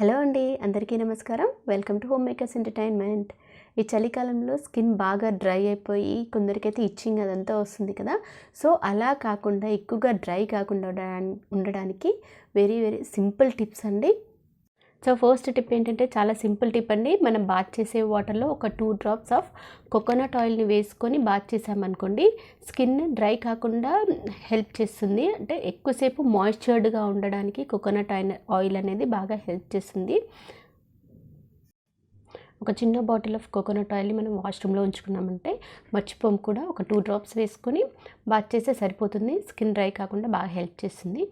Hello అండి అందరికీ నమస్కారం. Welcome to home makers entertainment. ఈ చలికాలంలో స్కిన్ బాగా డ్రై అయిపోయి కొందరికైతే ఇచ్చింగ్ అదంతా వస్తుంది కదా. సో అలా కాకుండా ఎక్కువగా డ్రై కాకుండా ఉండడా- ఉండడానికి వెరీ వెరీ సింపుల్ టిప్స్ అండి. సో ఫస్ట్ టిప్ ఏంటంటే చాలా సింపుల్ టిప్ అండి. మనం బాత్ చేసే వాటర్లో ఒక టూ డ్రాప్స్ ఆఫ్ కోకోనట్ ఆయిల్ని వేసుకొని బాత్ చేసామనుకోండి స్కిన్ డ్రై కాకుండా హెల్ప్ చేస్తుంది. అంటే ఎక్కువసేపు మాయిశ్చర్డ్గా ఉండడానికి కోకోనట్ ఆయిల్ ఆయిల్ అనేది బాగా హెల్ప్ చేస్తుంది. ఒక చిన్న బాటిల్ ఆఫ్ కోకోనట్ ఆయిల్ని మనం వాష్రూమ్లో ఉంచుకున్నామంటే మర్చిపోం కూడా. ఒక టూ డ్రాప్స్ వేసుకొని బాత్ చేస్తే సరిపోతుంది. స్కిన్ డ్రై కాకుండా బాగా హెల్ప్ చేస్తుంది.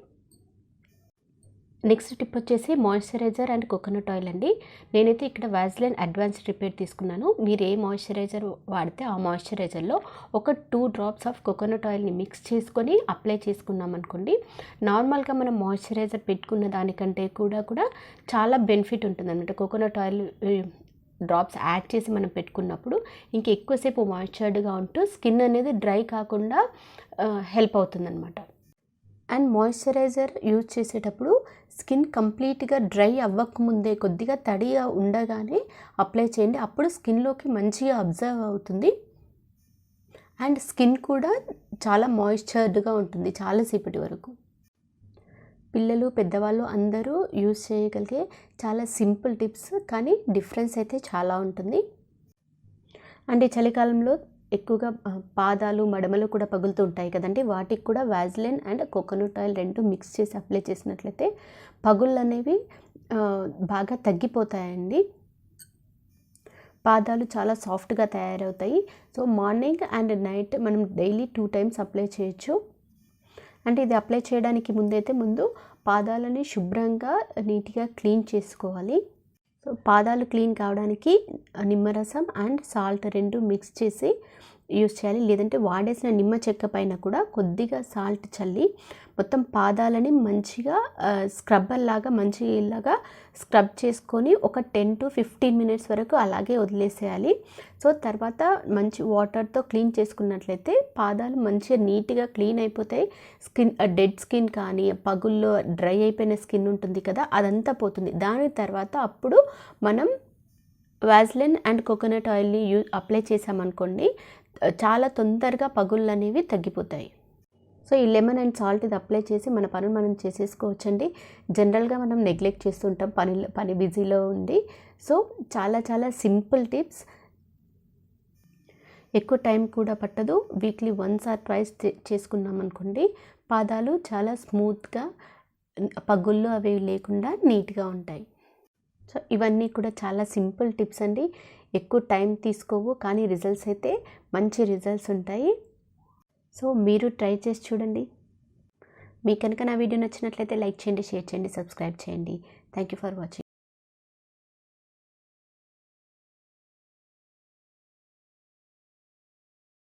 నెక్స్ట్ టిప్ వచ్చేసి మాయిశ్చరైజర్ అండ్ కోకోనట్ ఆయిల్ అండి. నేనైతే ఇక్కడ వ్యాజ్లైన్ అడ్వాన్స్డ్ రిపేర్ తీసుకున్నాను. మీరు ఏ మాయిశ్చరైజర్ వాడితే ఆ మాయిశ్చరైజర్లో ఒక టూ డ్రాప్స్ ఆఫ్ కోకోనట్ ఆయిల్ని మిక్స్ చేసుకొని అప్లై చేసుకున్నాం అనుకోండి. నార్మల్గా మనం మాయిశ్చరైజర్ పెట్టుకున్న దానికంటే కూడా కూడా చాలా బెనిఫిట్ ఉంటుంది అనమాట కోకోనట్ ఆయిల్ డ్రాప్స్ యాడ్ చేసి మనం పెట్టుకున్నప్పుడు ఇంక ఎక్కువసేపు మాయిశ్చర్డ్గా ఉంటూ స్కిన్ అనేది డ్రై కాకుండా హెల్ప్ అవుతుందన్నమాట. అండ్ మాయిశ్చరైజర్ యూజ్ చేసేటప్పుడు స్కిన్ కంప్లీట్గా డ్రై అవ్వకముందే కొద్దిగా తడిగా ఉండగానే అప్లై చేయండి. అప్పుడు స్కిన్లోకి మంచిగా అబ్జర్వ్ అవుతుంది. అండ్ స్కిన్ కూడా చాలా మాయిశ్చర్డ్గా ఉంటుంది చాలాసేపటి వరకు. పిల్లలు పెద్దవాళ్ళు అందరూ యూజ్ చేయగలిగే చాలా సింపుల్ టిప్స్ కానీ డిఫరెన్స్ అయితే చాలా ఉంటుంది. అండ్ ఈ చలికాలంలో ఎక్కువగా పాదాలు మడమలు కూడా పగులుతూ ఉంటాయి కదండి. వాటికి కూడా వ్యాజ్లిన్ అండ్ కోకోనట్ ఆయిల్ రెండు మిక్స్ చేసి అప్లై చేసినట్లయితే పగుళ్ళు అనేవి బాగా తగ్గిపోతాయండి. పాదాలు చాలా సాఫ్ట్గా తయారవుతాయి. సో మార్నింగ్ అండ్ నైట్ మనం డైలీ టూ టైమ్స్ అప్లై చేయొచ్చు. అంటే ఇది అప్లై చేయడానికి ముందైతే ముందు పాదాలని శుభ్రంగా నీట్గా క్లీన్ చేసుకోవాలి. సో పాదాలు క్లీన్ కావడానికి నిమ్మరసం అండ్ సాల్ట్ రెండు మిక్స్ చేసి యూస్ చేయాలి. లేదంటే వాడేసిన నిమ్మ చెక్క పైన కూడా కొద్దిగా సాల్ట్ చల్లి మొత్తం పాదాలని మంచిగా స్క్రబ్బర్ లాగా మంచిలాగా స్క్రబ్ చేసుకొని ఒక టెన్ టు ఫిఫ్టీన్ మినిట్స్ వరకు అలాగే వదిలేసేయాలి. సో తర్వాత మంచి వాటర్తో క్లీన్ చేసుకున్నట్లయితే పాదాలు మంచిగా నీట్గా క్లీన్ అయిపోతాయి. స్కిన్ డెడ్ స్కిన్ కానీ పగుల్లో డ్రై అయిపోయిన స్కిన్ ఉంటుంది కదా అదంతా పోతుంది. దాని తర్వాత అప్పుడు మనం వ్యాజ్లిన్ అండ్ కోకోనట్ ఆయిల్ని యూ అప్లై చేసామనుకోండి చాలా తొందరగా పగుళ్ళు అనేవి తగ్గిపోతాయి. సో ఈ లెమన్ అండ్ సాల్ట్ ఇది అప్లై చేసి మన పనులు మనం చేసేసుకోవచ్చండి. జనరల్గా మనం నెగ్లెక్ట్ చేస్తుంటాం పని పని బిజీలో ఉండి. సో చాలా చాలా సింపుల్ టిప్స్. ఎక్కువ టైం కూడా పట్టదు. వీక్లీ వన్స్ ఆర్ ట్వైస్ చేసుకున్నాం అనుకోండి పాదాలు చాలా స్మూత్గా పగుళ్ళు అవి లేకుండా నీట్గా ఉంటాయి. సో ఇవన్నీ కూడా చాలా సింపుల్ టిప్స్ అండి. ఎక్కువ టైం తీసుకోవు కానీ రిజల్ట్స్ అయితే మంచి రిజల్ట్స్ ఉంటాయి. సో మీరు ట్రై చేసి చూడండి. మీకు కనుక నా వీడియో నచ్చినట్లయితే లైక్ చేయండి షేర్ చేయండి సబ్స్క్రైబ్ చేయండి. Thank you for watching.